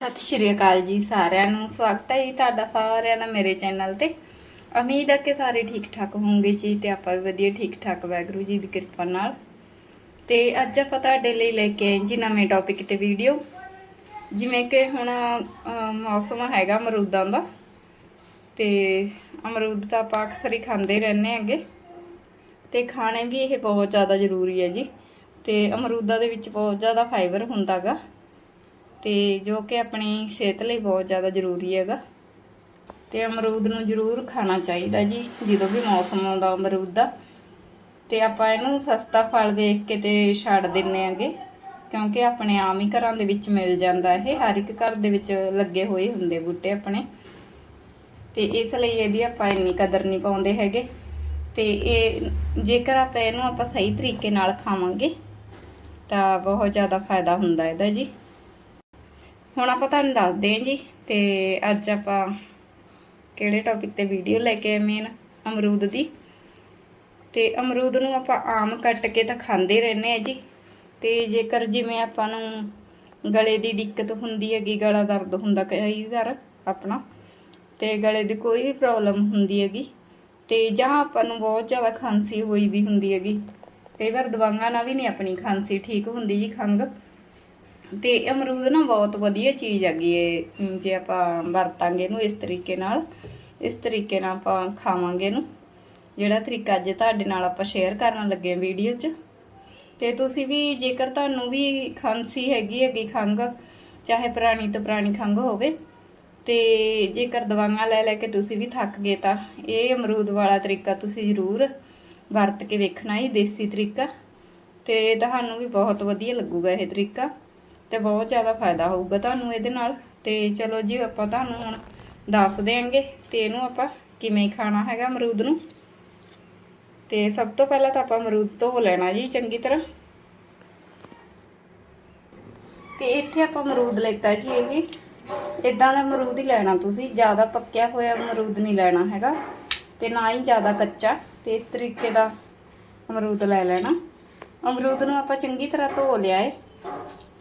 ਸਤਿ ਸ਼੍ਰੀ ਅਕਾਲ ਜੀ ਸਾਰਿਆਂ ਨੂੰ। ਸਵਾਗਤ ਹੈ ਜੀ ਤੁਹਾਡਾ ਸਾਰਿਆਂ ਦਾ ਮੇਰੇ ਚੈਨਲ ਤੇ। ਉਮੀਦ ਹੈ ਕਿ ਸਾਰੇ ਠੀਕ ਠਾਕ ਹੋਵੋਗੇ ਜੀ ਤੇ ਆਪਾਂ ਵੀ ਵਧੀਆ ਠੀਕ ਠਾਕ ਵੈਗਰੂ ਜੀ ਦੀ ਕਿਰਪਾ ਨਾਲ। ਤੇ ਅੱਜ ਆਪਾਂ ਤੁਹਾਡੇ ਲਈ ਲੈ ਕੇ ਆਏ ਜੀ ਨਵੇਂ ਟੌਪਿਕ ਤੇ ਵੀਡੀਓ ਜਿਵੇਂ ਕਿ ਹੁਣ ਮੌਸਮ ਹੈਗਾ ਅਮਰੂਦਾਂ ਦਾ। ਤੇ ਅਮਰੂਦ ਤਾਂ ਆਪਾਂ ਅਕਸਰ ਹੀ ਖਾਂਦੇ ਰਹਿੰਦੇ ਹੈਗੇ। ਤੇ ਖਾਣੇ ਵੀ ਇਹ ਬਹੁਤ ਜ਼ਿਆਦਾ ਜ਼ਰੂਰੀ ਹੈ ਜੀ। ਤੇ ਅਮਰੂਦਾਂ ਦੇ ਵਿੱਚ ਬਹੁਤ ਜ਼ਿਆਦਾ ਫਾਈਬਰ ਹੁੰਦਾਗਾ ਤੇ ਜੋ ਕਿ ਆਪਣੀ ਸਿਹਤ ਲਈ ਬਹੁਤ ਜ਼ਿਆਦਾ ਜ਼ਰੂਰੀ ਹੈਗਾ। ਤੇ ਅਮਰੂਦ ਨੂੰ ਜ਼ਰੂਰ ਖਾਣਾ ਚਾਹੀਦਾ ਜੀ, ਜਦੋਂ ਵੀ ਮੌਸਮ ਆਉਂਦਾ ਅਮਰੂਦ ਦਾ। ਤੇ ਆਪਾਂ ਇਹਨੂੰ ਸਸਤਾ ਫਲ ਵੇਖ ਕੇ ਤੇ ਛੱਡ ਦਿੰਨੇ ਆਂਗੇ ਕਿਉਂਕਿ ਆਪਣੇ ਆਮ ਹੀ ਘਰਾਂ ਦੇ ਵਿੱਚ ਮਿਲ ਜਾਂਦਾ ਇਹ, ਹਰ ਇੱਕ ਘਰ ਦੇ ਵਿੱਚ ਲੱਗੇ ਹੋਏ ਹੁੰਦੇ ਬੂਟੇ ਆਪਣੇ। ਤੇ ਇਸ ਲਈ ਇਹਦੀ ਆਪਾਂ ਇੰਨੀ ਕਦਰ ਨਹੀਂ ਪਾਉਂਦੇ ਹੈਗੇ। ਤੇ ਇਹ ਜੇਕਰ ਆਪਾਂ ਇਹਨੂੰ ਆਪਾਂ ਸਹੀ ਤਰੀਕੇ ਨਾਲ ਖਾਵਾਂਗੇ, ਤਾਂ ਬਹੁਤ ਜ਼ਿਆਦਾ ਫਾਇਦਾ ਹੁੰਦਾ ਇਹਦਾ ਜੀ। ਹੁਣ ਆਪਾਂ ਤੁਹਾਨੂੰ ਦੱਸਦੇ ਹਾਂ ਜੀ, ਤੇ ਅੱਜ ਆਪਾਂ ਕਿਹੜੇ ਟੌਪਿਕ ਤੇ ਵੀਡੀਓ ਲੈ ਕੇ ਆਏ ਮੇਨ ਅਮਰੂਦ ਦੀ। ਤੇ ਅਮਰੂਦ ਨੂੰ ਆਪਾਂ ਆਮ ਕੱਟ ਕੇ ਤਾਂ ਖਾਂਦੇ ਰਹਿੰਦੇ ਆ ਜੀ। ਤੇ ਜੇਕਰ ਜਿਵੇਂ ਆਪਾਂ ਨੂੰ ਗਲੇ ਦੀ ਦਿੱਕਤ ਹੁੰਦੀ ਹੈਗੀ, ਗਲਾ ਦਰਦ ਹੁੰਦਾ ਕਈ ਵਾਰ ਆਪਣਾ, ਤੇ ਗਲੇ ਦੀ ਕੋਈ ਵੀ ਪ੍ਰੋਬਲਮ ਹੁੰਦੀ ਹੈਗੀ, ਤੇ ਜਾਂ ਆਪਾਂ ਨੂੰ ਬਹੁਤ ਜ਼ਿਆਦਾ ਖਾਂਸੀ ਹੋਈ ਵੀ ਹੁੰਦੀ ਹੈਗੀ। ਕਈ ਵਾਰ ਦਵਾਈਆਂ ਨਾਲ ਵੀ ਨਹੀਂ ਆਪਣੀ ਖਾਂਸੀ ਠੀਕ ਹੁੰਦੀ ਜੀ ਖੰਗ ਤੇ ਅਮਰੂਦ ਨਾ ਬਹੁਤ ਵਧੀਆ ਚੀਜ਼ ਹੈਗੀ ਏ ਜੇ ਆਪਾਂ ਵਰਤਾਂਗੇ ਇਹਨੂੰ ਇਸ ਤਰੀਕੇ ਨਾਲ, ਇਸ ਤਰੀਕੇ ਨਾਲ ਆਪਾਂ ਖਾਵਾਂਗੇ ਇਹਨੂੰ। ਜਿਹੜਾ ਤਰੀਕਾ ਅੱਜ ਤੁਹਾਡੇ ਨਾਲ ਆਪਾਂ ਸ਼ੇਅਰ ਕਰਨ ਲੱਗੇ ਹਾਂ ਵੀਡੀਓ 'ਚ। ਤੇ ਤੁਸੀਂ ਵੀ ਜੇਕਰ ਤੁਹਾਨੂੰ ਵੀ ਖਾਂਸੀ ਹੈਗੀ ਹੈਗੀ ਖੰਗ ਚਾਹੇ ਪੁਰਾਣੀ ਤੋਂ ਪੁਰਾਣੀ ਖੰਗ ਹੋਵੇ, ਤੇ ਜੇਕਰ ਦਵਾਈਆਂ ਲੈ ਲੈ ਕੇ ਤੁਸੀਂ ਵੀ ਥੱਕ ਗਏ ਤਾਂ ਇਹ ਅਮਰੂਦ ਵਾਲਾ ਤਰੀਕਾ ਤੁਸੀਂ ਜ਼ਰੂਰ ਵਰਤ ਕੇ ਵੇਖਣਾ, ਇਹ ਦੇਸੀ ਤਰੀਕਾ। ਤੇ ਤੁਹਾਨੂੰ ਵੀ ਬਹੁਤ ਵਧੀਆ ਲੱਗੂਗਾ ਇਹ ਤਰੀਕਾ। ਤੇ ਬਹੁਤ ਜ਼ਿਆਦਾ ਫਾਇਦਾ ਹੋਊਗਾ ਤੁਹਾਨੂੰ ਇਹਦੇ ਨਾਲ। ਤੇ ਚਲੋ ਜੀ, ਆਪਾਂ ਤੁਹਾਨੂੰ ਹੁਣ ਦੱਸ ਦੇਾਂਗੇ ਤੇ ਇਹਨੂੰ ਆਪਾਂ ਕਿਵੇਂ ਖਾਣਾ ਹੈਗਾ ਅਮਰੂਦ ਨੂੰ। ਤੇ ਸਭ ਤੋਂ ਪਹਿਲਾਂ ਤਾਂ ਆਪਾਂ ਅਮਰੂਦ ਧੋ ਲੈਣਾ ਜੀ ਚੰਗੀ ਤਰ੍ਹਾਂ। ਤੇ ਇੱਥੇ ਆਪਾਂ ਅਮਰੂਦ ਲੈਤਾ ਜੀ ਇਹ। ਇਦਾਂ ਦਾ ਅਮਰੂਦ ਹੀ ਲੈਣਾ ਤੁਸੀਂ, ਜ਼ਿਆਦਾ ਪੱਕਿਆ ਹੋਇਆ ਅਮਰੂਦ ਨਹੀਂ ਲੈਣਾ ਹੈਗਾ। ਤੇ ਨਾ ਹੀ ਜ਼ਿਆਦਾ ਕੱਚਾ, ਤੇ ਇਸ ਤਰੀਕੇ ਦਾ ਅਮਰੂਦ ਲੈ ਲੈਣਾ। ਅਮਰੂਦ ਨੂੰ ਆਪਾਂ ਚੰਗੀ ਤਰ੍ਹਾਂ ਧੋ ਲਿਆ ਏ।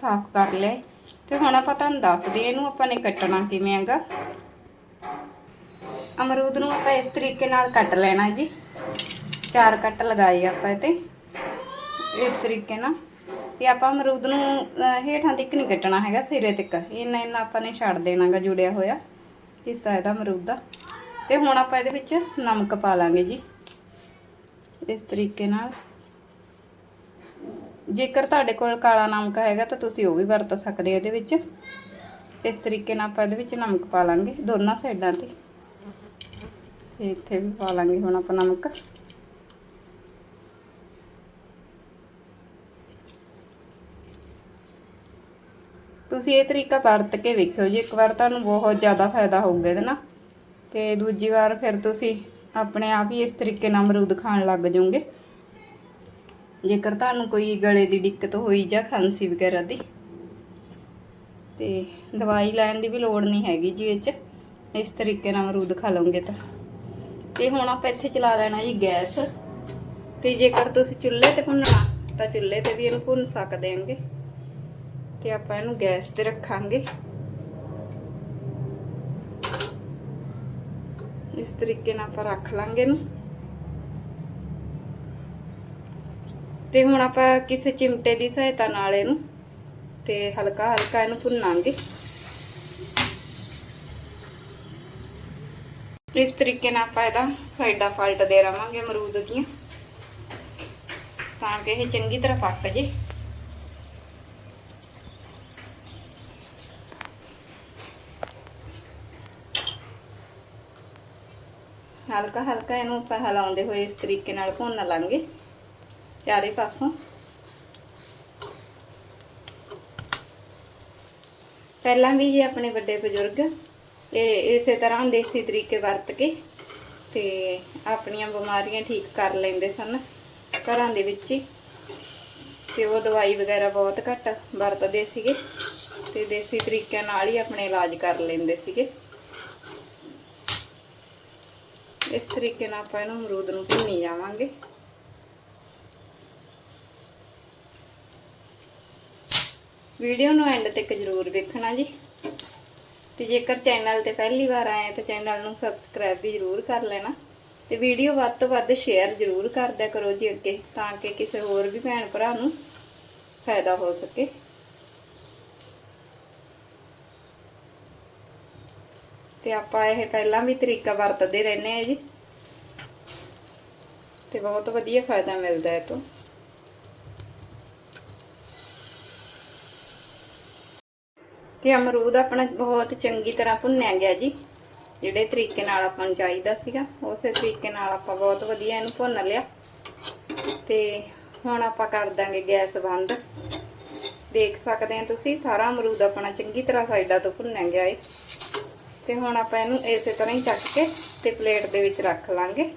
ਸਾਫ਼ ਕਰ ਲਏ ਏ। ਤੇ ਹੁਣ ਆਪਾਂ ਤੁਹਾਨੂੰ ਦੱਸਦੇ ਇਹਨੂੰ ਆਪਾਂ ਨੇ ਕੱਟਣਾ ਕਿਵੇਂ ਹੈਗਾ। ਅਮਰੂਦ ਨੂੰ ਆਪਾਂ ਇਸ ਤਰੀਕੇ ਨਾਲ ਕੱਟ ਲੈਣਾ ਜੀ। ਚਾਰ ਕੱਟ ਲਗਾਏ ਆਪਾਂ ਇਹ ਤੇ ਇਸ ਤਰੀਕੇ ਨਾਲ। ਤੇ ਆਪਾਂ ਅਮਰੂਦ ਨੂੰ ਹੇਠਾਂ ਤੱਕ ਨਹੀਂ ਕੱਟਣਾ ਹੈਗਾ, ਸਿਰੇ ਤੱਕ। ਇੰਨਾ ਇੰਨਾ ਆਪਾਂ ਨੇ ਛੱਡ ਦੇਣਾਗਾ ਜੁੜਿਆ ਹੋਇਆ ਹਿੱਸਾ ਇਹਦਾ ਅਮਰੂਦ ਦਾ। ਤੇ ਹੁਣ ਆਪਾਂ ਇਹਦੇ ਵਿੱਚ ਨਮਕ ਪਾ ਲਾਂਗੇ ਜੀ। ਇਸ ਤਰੀਕੇ ਨਾਲ। ਜੇਕਰ ਤੁਹਾਡੇ ਕੋਲ ਕਾਲਾ ਨਮਕ ਹੈਗਾ ਤਾਂ ਤੁਸੀਂ ਉਹ ਵੀ ਵਰਤ ਸਕਦੇ ਹੋ ਇਹਦੇ ਵਿੱਚ। ਇਸ ਤਰੀਕੇ ਨਾਲ ਆਪਾਂ ਇਹਦੇ ਵਿੱਚ ਨਮਕ ਪਾ ਲਾਂਗੇ ਦੋਨਾਂ ਸਾਈਡਾਂ ਤੇ। ਇੱਥੇ ਵੀ ਪਾ ਲਾਂਗੇ ਹੁਣ ਆਪਾਂ ਨਮਕ। ਤੁਸੀਂ ਇਹ ਤਰੀਕਾ ਵਰਤ ਕੇ ਵੇਖਿਓ, ਜੀ ਇੱਕ ਵਾਰ ਤੁਹਾਨੂੰ ਬਹੁਤ ਜ਼ਿਆਦਾ ਫਾਇਦਾ ਹੋਊਗਾ ਇਹਦੇ ਨਾਲ, ਤੇ ਦੂਜੀ ਵਾਰ ਫਿਰ ਤੁਸੀਂ ਆਪਣੇ ਆਪ ਹੀ ਇਸ ਤਰੀਕੇ ਨਾਲ ਅਮਰੂਦ ਖਾਣ ਲੱਗ ਜਾਓਗੇ। ਜੇਕਰ ਤੁਹਾਨੂੰ ਕੋਈ ਗਲੇ ਦੀ ਦਿੱਕਤ ਹੋਈ ਜਾਂ ਖਾਂਸੀ ਵਗੈਰਾ ਦੀ, ਤੇ ਦਵਾਈ ਲੈਣ ਦੀ ਵੀ ਲੋੜ ਨਹੀਂ ਹੈਗੀ ਜੀ ਇਹ 'ਚ। ਇਸ ਤਰੀਕੇ ਨਾਲ ਅਮਰੂਦ ਖਾ ਲਓਗੇ ਤਾਂ। ਤੇ ਹੁਣ ਆਪਾਂ ਇੱਥੇ ਚਲਾ ਲੈਣਾ ਜੀ ਗੈਸ। ਤੇ ਜੇਕਰ ਤੁਸੀਂ ਚੁੱਲ੍ਹੇ ਤੇ ਭੁੰਨਣਾ, ਤਾਂ ਚੁੱਲ੍ਹੇ ਤੇ ਵੀ ਇਹਨੂੰ ਭੁੰਨ ਸਕਦੇ ਆਂਗੇ ਤੇ ਆਪਾਂ ਇਹਨੂੰ ਗੈਸ ਤੇ ਰੱਖਾਂਗੇ। ਇਸ ਤਰੀਕੇ ਨਾਲ ਆਪਾਂ ਰੱਖ ਲਾਂਗੇ ਇਹਨੂੰ। ਤੇ ਹੁਣ ਆਪਾਂ ਕਿਸੇ ਚਿਮਟੇ ਦੀ ਸਹਾਇਤਾ ਨਾਲ ਇਹਨੂੰ ਤੇ ਹਲਕਾ ਹਲਕਾ ਇਹਨੂੰ ਭੁੰਨਾਂਗੇ। ਇਸ ਤਰੀਕੇ ਨਾਲ ਆਪਾਂ ਇਹਦਾ ਸਾਈਡਾਂ ਪਲਟਦੇ ਰਵਾਂਗੇ ਅਮਰੂਦ ਦੀਆਂ। ਤਾਂ ਕਿ ਇਹ ਚੰਗੀ ਤਰ੍ਹਾਂ ਪੱਕ ਜੇ। ਹਲਕਾ ਹਲਕਾ ਇਹਨੂੰ ਆਪਾਂ ਹਿਲਾਉਂਦੇ ਹੋਏ ਇਸ ਤਰੀਕੇ ਨਾਲ ਭੁੰਨ ਲਾਂਗੇ। ਚਾਰੇ ਪਾਸੋਂ। ਪਹਿਲਾਂ ਵੀ ਜੇ ਆਪਣੇ ਵੱਡੇ ਬਜ਼ੁਰਗ ਇਹ ਇਸੇ ਤਰ੍ਹਾਂ ਦੇਸੀ ਤਰੀਕੇ ਵਰਤ ਕੇ ਤੇ ਆਪਣੀਆਂ ਬਿਮਾਰੀਆਂ ਠੀਕ ਕਰ ਲੈਂਦੇ ਸਨ ਘਰਾਂ ਦੇ ਵਿੱਚ ਹੀ। ਤੇ ਉਹ ਦਵਾਈ ਵਗੈਰਾ ਬਹੁਤ ਘੱਟ ਵਰਤਦੇ ਸੀਗੇ ਤੇ ਦੇਸੀ ਤਰੀਕਿਆਂ ਨਾਲ ਹੀ ਆਪਣੇ ਇਲਾਜ ਕਰ ਲੈਂਦੇ ਸੀਗੇ। ਇਸ ਤਰੀਕੇ ਨਾਲ ਆਪਾਂ ਇਹਨੂੰ ਅਮਰੂਦ ਨੂੰ ਭੁੰਨੀ ਜਾਵਾਂਗੇ। ਵੀਡੀਓ ਨੂੰ ਐਂਡ ਤੱਕ ਜ਼ਰੂਰ ਵੇਖਣਾ ਜੀ। ਤੇ ਜੇਕਰ ਚੈਨਲ ਤੇ ਪਹਿਲੀ ਵਾਰ ਆਏ ਆ, ਤਾਂ ਚੈਨਲ ਨੂੰ ਸਬਸਕ੍ਰਾਈਬ ਵੀ ਜ਼ਰੂਰ ਕਰ ਲੈਣਾ। ਤੇ ਵੀਡੀਓ ਵੱਧ ਤੋਂ ਵੱਧ ਸ਼ੇਅਰ ਜ਼ਰੂਰ ਕਰਦਿਆ ਕਰੋ ਜੀ ਅੱਗੇ, ਤਾਂ ਕਿ ਕਿਸੇ ਹੋਰ ਵੀ ਭੈਣ ਭਰਾ ਨੂੰ ਫਾਇਦਾ ਹੋ ਸਕੇ। ਤੇ ਆਪਾਂ ਇਹ ਪਹਿਲਾਂ ਵੀ ਤਰੀਕਾ ਵਰਤਦੇ ਰਹਿੰਦੇ ਆ ਜੀ। ਤੇ ਬਹੁਤ ਵਧੀਆ ਫਾਇਦਾ ਮਿਲਦਾ ਹੈ ਤੋਂ। ਤੇ ਅਮਰੂਦ ਆਪਣਾ ਬਹੁਤ ਚੰਗੀ ਤਰ੍ਹਾਂ ਭੁੰਨਿਆ ਗਿਆ ਜੀ। ਜਿਹੜੇ ਤਰੀਕੇ ਨਾਲ ਆਪਾਂ ਨੂੰ ਚਾਹੀਦਾ ਸੀਗਾ, ਉਸੇ ਤਰੀਕੇ ਨਾਲ ਆਪਾਂ ਬਹੁਤ ਵਧੀਆ ਇਹਨੂੰ ਭੁੰਨ ਲਿਆ। ਤੇ ਹੁਣ ਆਪਾਂ ਕਰ ਦਾਂਗੇ ਗੈਸ ਬੰਦ। ਦੇਖ ਸਕਦੇ ਆ ਤੁਸੀਂ, ਸਾਰਾ ਅਮਰੂਦ ਆਪਣਾ ਚੰਗੀ ਤਰ੍ਹਾਂ ਸਾਈਡਾਂ ਤੋਂ ਭੁੰਨਿਆ ਗਿਆ ਏ। ਤੇ ਹੁਣ ਆਪਾਂ ਇਹਨੂੰ ਇਸੇ ਤਰ੍ਹਾਂ ਹੀ ਚੱਕ ਕੇ ਤੇ ਪਲੇਟ ਦੇ ਵਿੱਚ ਰੱਖ ਲਾਂਗੇ।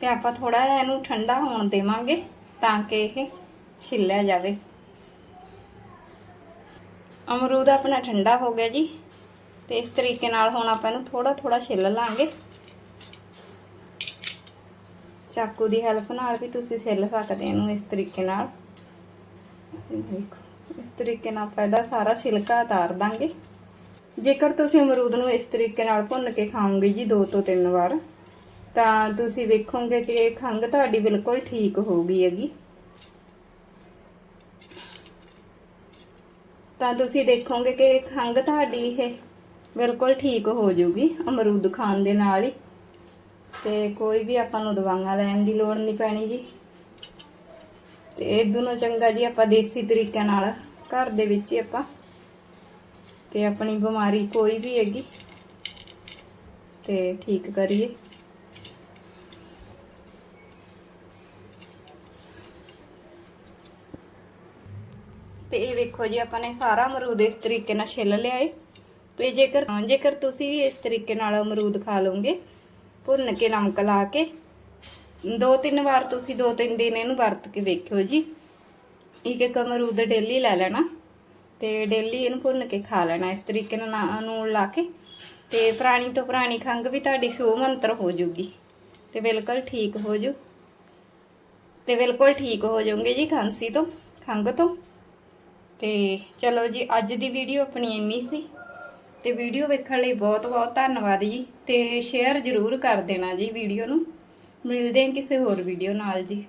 ਤੇ ਆਪਾਂ ਥੋੜਾ ਜਿਹਾ ਇਹਨੂੰ ਠੰਡਾ ਹੋਣ ਦੇਵਾਂਗੇ ਤਾਂ ਕਿ ਇਹ ਛਿੱਲਿਆ ਜਾਵੇ। ਅਮਰੂਦ ਆਪਣਾ ਠੰਡਾ ਹੋ ਗਿਆ ਜੀ। ਤੇ ਇਸ ਤਰੀਕੇ ਨਾਲ ਹੁਣ ਆਪਾਂ ਇਹਨੂੰ ਥੋੜਾ ਥੋੜਾ ਛਿੱਲ ਲਾਂਗੇ। ਚਾਕੂ ਦੀ ਹੈਲਪ ਨਾਲ ਵੀ ਤੁਸੀਂ ਛਿੱਲ ਸਕਦੇ ਇਹਨੂੰ ਇਸ ਤਰੀਕੇ ਨਾਲ। ਦੇਖੋ, ਇਸ ਤਰੀਕੇ ਨਾਲ ਆਪਾਂ ਇਹਦਾ ਸਾਰਾ ਛਿਲਕਾ ਉਤਾਰ ਦਾਂਗੇ। ਜੇਕਰ ਤੁਸੀਂ ਅਮਰੂਦ ਨੂੰ ਇਸ ਤਰੀਕੇ ਨਾਲ ਭੁੰਨ ਕੇ ਖਾਓਗੇ ਜੀ ਦੋ ਤੋਂ ਤਿੰਨ ਵਾਰ, ਤਾਂ ਤੁਸੀਂ ਵੇਖੋਗੇ ਕਿ ਇਹ ਖੰਘ ਤੁਹਾਡੀ ਬਿਲਕੁਲ ਠੀਕ ਹੋ ਗਈ ਹੈਗੀ। ਤਾਂ ਤੁਸੀਂ ਦੇਖੋਗੇ ਕਿ ਖੰਘ ਤੁਹਾਡੀ ਇਹ ਬਿਲਕੁਲ ਠੀਕ ਹੋ ਜਾਊਗੀ ਅਮਰੂਦ ਖਾਣ ਦੇ ਨਾਲ ਹੀ। ਤੇ ਕੋਈ ਵੀ ਆਪਾਂ ਨੂੰ ਦਵਾਈਆਂ ਲੈਣ ਦੀ ਲੋੜ ਨਹੀਂ ਪੈਣੀ ਜੀ। ਤੇ ਇਹ ਦੋਨੋਂ ਚੰਗਾ ਜੀ ਆਪਾਂ ਦੇਸੀ ਤਰੀਕੇ ਨਾਲ, ਘਰ ਦੇ ਵਿੱਚ ਹੀ ਆਪਾਂ। ਤੇ ਆਪਣੀ ਬਿਮਾਰੀ ਕੋਈ ਵੀ ਹੈਗੀ, ਤੇ ਠੀਕ ਕਰੀਏ। ਦੇਖੋ ਜੀ, ਆਪਾਂ ਨੇ ਸਾਰਾ ਅਮਰੂਦ ਇਸ ਤਰੀਕੇ ਨਾਲ ਛਿੱਲ ਲਿਆ ਏ। ਤੇ ਜੇਕਰ ਜੇਕਰ ਤੁਸੀਂ ਵੀ ਇਸ ਤਰੀਕੇ ਨਾਲ ਅਮਰੂਦ ਖਾ ਲਓਗੇ, ਭੁੰਨ ਕੇ, ਨਮਕ ਲਾ ਕੇ ਦੋ ਤਿੰਨ ਵਾਰ ਤੁਸੀਂ ਦੋ ਤਿੰਨ ਦਿਨ ਇਹਨੂੰ ਵਰਤ ਕੇ ਦੇਖਿਓ ਜੀ। ਇੱਕ ਇੱਕ ਅਮਰੂਦ ਡੇਲੀ ਲੈ ਲੈਣਾ ਤੇ ਡੇਲੀ ਇਹਨੂੰ ਭੁੰਨ ਕੇ ਖਾ ਲੈਣਾ ਇਸ ਤਰੀਕੇ ਨਾਲ ਨੂਣ ਲਾ ਕੇ। ਤੇ ਪੁਰਾਣੀ ਤੋਂ ਪੁਰਾਣੀ ਖੰਘ ਵੀ ਤੁਹਾਡੀ ਸੋ ਮੰਤਰ ਹੋ ਜੂਗੀ। ਤੇ ਬਿਲਕੁਲ ਠੀਕ ਹੋ ਜੂ। ਤੇ ਬਿਲਕੁਲ ਠੀਕ ਹੋ ਜਾਓਗੇ ਜੀ ਖਾਂਸੀ ਤੋਂ, ਖੰਘ ਤੋਂ। ਤੇ ਚਲੋ ਜੀ, ਅੱਜ ਦੀ ਵੀਡੀਓ ਆਪਣੀ ਇੰਨੀ ਸੀ। ਤੇ ਵੀਡੀਓ ਵੇਖਣ ਲਈ ਬਹੁਤ ਬਹੁਤ ਧੰਨਵਾਦ ਜੀ। ਤੇ ਸ਼ੇਅਰ ਜ਼ਰੂਰ ਕਰ ਦੇਣਾ ਜੀ ਵੀਡੀਓ ਨੂੰ। ਮਿਲਦੇ ਹਾਂ ਕਿਸੇ ਹੋਰ ਵੀਡੀਓ ਨਾਲ ਜੀ।